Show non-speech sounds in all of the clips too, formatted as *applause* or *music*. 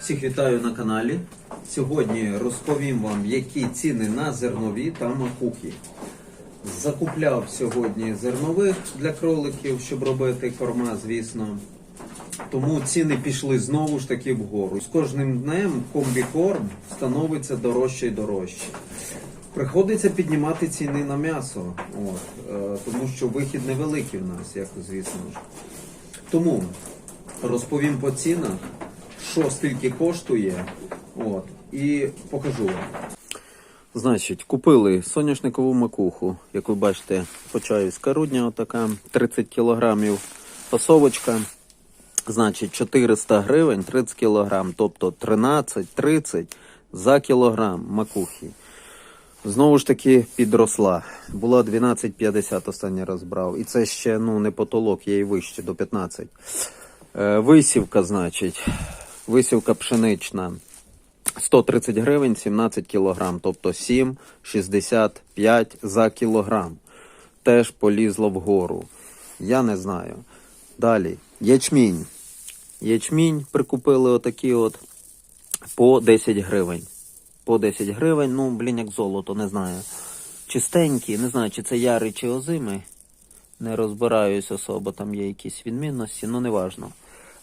Всіх вітаю на каналі. Сьогодні розповім вам, які ціни на зернові та макухи. Закупляв сьогодні зернових для кроликів, щоб робити корма, звісно. Тому ціни пішли знову ж таки вгору. З кожним днем комбікорм становиться дорожче і дорожче. Приходиться піднімати ціни на м'ясо, от, е, тому що вихід невеликий в нас, як звісно. Тому розповім по цінах, що скільки коштує, от, і покажу вам. Значить, купили соняшникову макуху, як ви бачите, почаївська рудня, отака, 30 кілограмів пасовочка. Значить, 400 гривень 30 кілограм, тобто 13-30 за кілограм макухи. Знову ж таки підросла. Була 12,50 останній раз брав. І це ще ну, не потолок, є і вище до 15. Е, висівка, значить, висівка пшенична. 130 гривень 17 кілограм, тобто 7,65 за кілограм. Теж полізло вгору. Я не знаю. Далі. Ячмінь. Ячмінь прикупили отакі от по 10 гривень. По 10 гривень, ну, блін, як золото, не знаю. Чистенькі, не знаю, чи це яри, чи озими. Не розбираюсь особо, там є якісь відмінності, ну неважно.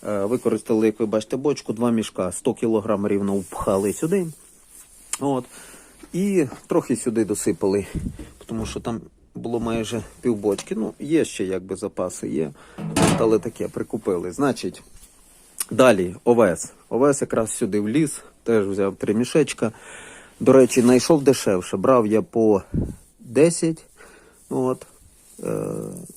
Е, Використали, як ви бачите, бочку, два мішка, 100 кг рівно впхали сюди. От. І трохи сюди досипали, тому що там було майже півбочки. Ну, є ще якби запаси є. Але таке прикупили. Значить, далі овес. Овес якраз сюди вліз, теж взяв три мішечка. До речі, знайшов дешевше. Брав я по 10. От. Е,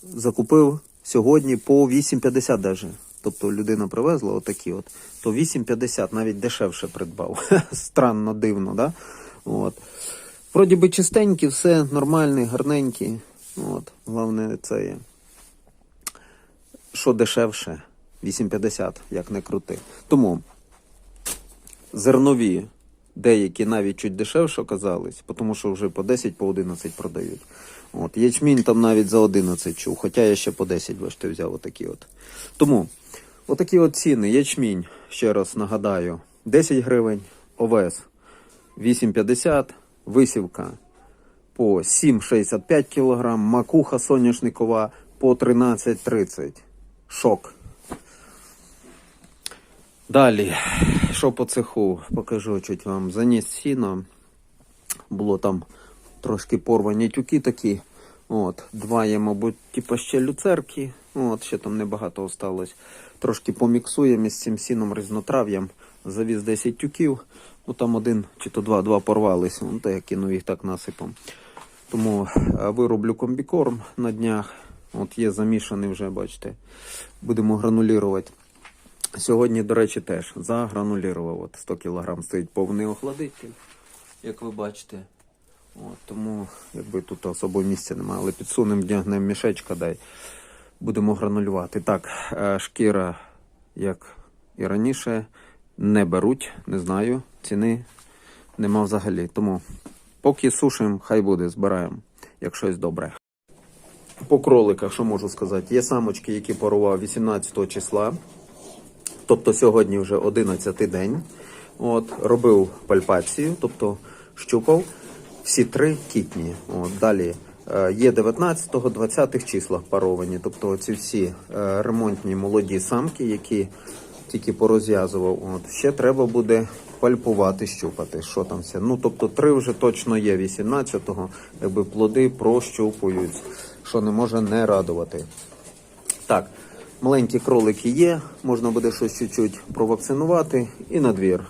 закупив сьогодні по 8,50 даже. Тобто людина привезла отакі от, то 8,50 навіть дешевше придбав. *laughs* Странно, дивно, да? От. Вроді би чистенькі, все нормальні, гарненькі. От. Головне це є. Що дешевше? 8,50, як не крути. Тому зернові деякі навіть чуть дешевше оказались, тому що вже по 10, по 11 продають. От, ячмінь там навіть за 11 чув, хоча я ще по 10 бачите, взяв отакі от. Тому отакі от ціни. Ячмінь, ще раз нагадаю, 10 гривень, овес 8,50, висівка по 7,65 кг, макуха соняшникова по 13,30. Шок. Далі, що по цеху, покажу чуть вам. Заніс сіно. Було там трошки порвані тюки такі. От, два є, мабуть, типу ще люцерки. От, ще там небагато осталось. Трошки поміксуємо із цим сіном різнотрав'ям. Завіз 10 тюків. Ну там один чи то два, два порвались. Ну, то я кинув їх так насипом. Тому е, вироблю комбікорм на днях. От є замішаний вже, бачите. Будемо гранулірувати. Сьогодні, до речі, теж загранулірував. От 100 кг стоїть повний охладитель, як ви бачите. От, тому якби тут особо місця немає, але підсунемо, вдягнемо мішечка, дай. Будемо гранулювати. Так, е, шкіра, як і раніше, не беруть, не знаю. Ціни нема взагалі. Тому поки сушимо, хай буде, збираємо, як щось добре. По кроликах, що можу сказати? Є самочки, які парував 18 числа. Тобто сьогодні вже 11 день. От, робив пальпацію, тобто щупав всі три кітні. От, далі е, є 19, го 20 х числах паровані. Тобто ці всі е, ремонтні молоді самки, які тільки порозв'язував. От, ще треба буде пальпувати, щупати. Що там все. Ну, тобто три вже точно є 18-го, якби плоди прощупують, що не може не радувати. Так, маленькі кролики є, можна буде щось чуть-чуть провакцинувати і на двір.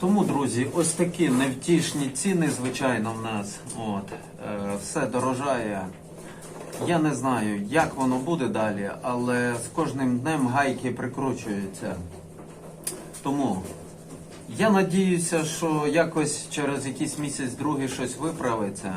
Тому, друзі, ось такі невтішні ціни, звичайно, в нас. От, е, все дорожає. Я не знаю, як воно буде далі, але з кожним днем гайки прикручуються. Тому я надіюся, що якось через якийсь місяць другий щось виправиться.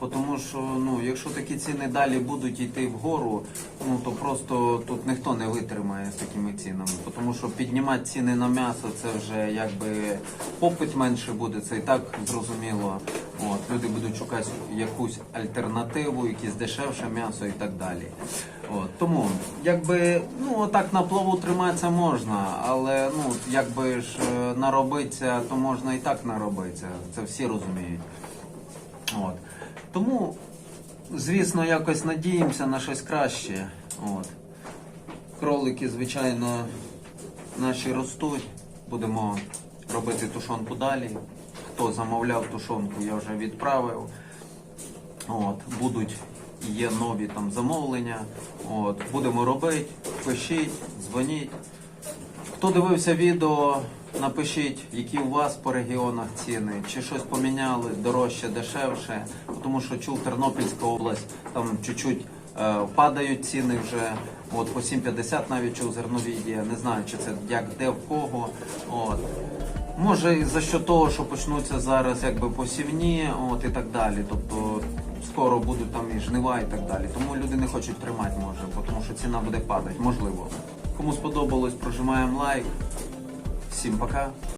Тому що ну, якщо такі ціни далі будуть йти вгору, ну то просто тут ніхто не витримає з такими цінами. Тому що піднімати ціни на м'ясо це вже якби попит менше буде, це і так зрозуміло. От, люди будуть шукати якусь альтернативу, якесь дешевше м'ясо і так далі. От, тому, якби, ну, отак на плаву триматися можна, але ну, якби ж е, наробитися, то можна і так наробитися. Це всі розуміють. От. Тому, звісно, якось надіємося на щось краще. От. Кролики, звичайно, наші ростуть. Будемо робити тушонку далі. Хто замовляв тушонку, я вже відправив. От, будуть є нові там замовлення. От, будемо робити, пишіть, дзвоніть. Хто дивився відео, напишіть, які у вас по регіонах ціни, чи щось поміняли дорожче, дешевше. Тому що чув Тернопільська область, там чуть-чуть е, падають ціни вже. От по 7,50 навіть чув зернові є. Не знаю, чи це як де в кого. От. Може, за що того, що почнуться зараз якби посівні, от і так далі. Тобто скоро будуть там і жнива і так далі. Тому люди не хочуть тримати, може, тому що ціна буде падати, можливо. Кому сподобалось, прожимаємо лайк. Всім пока.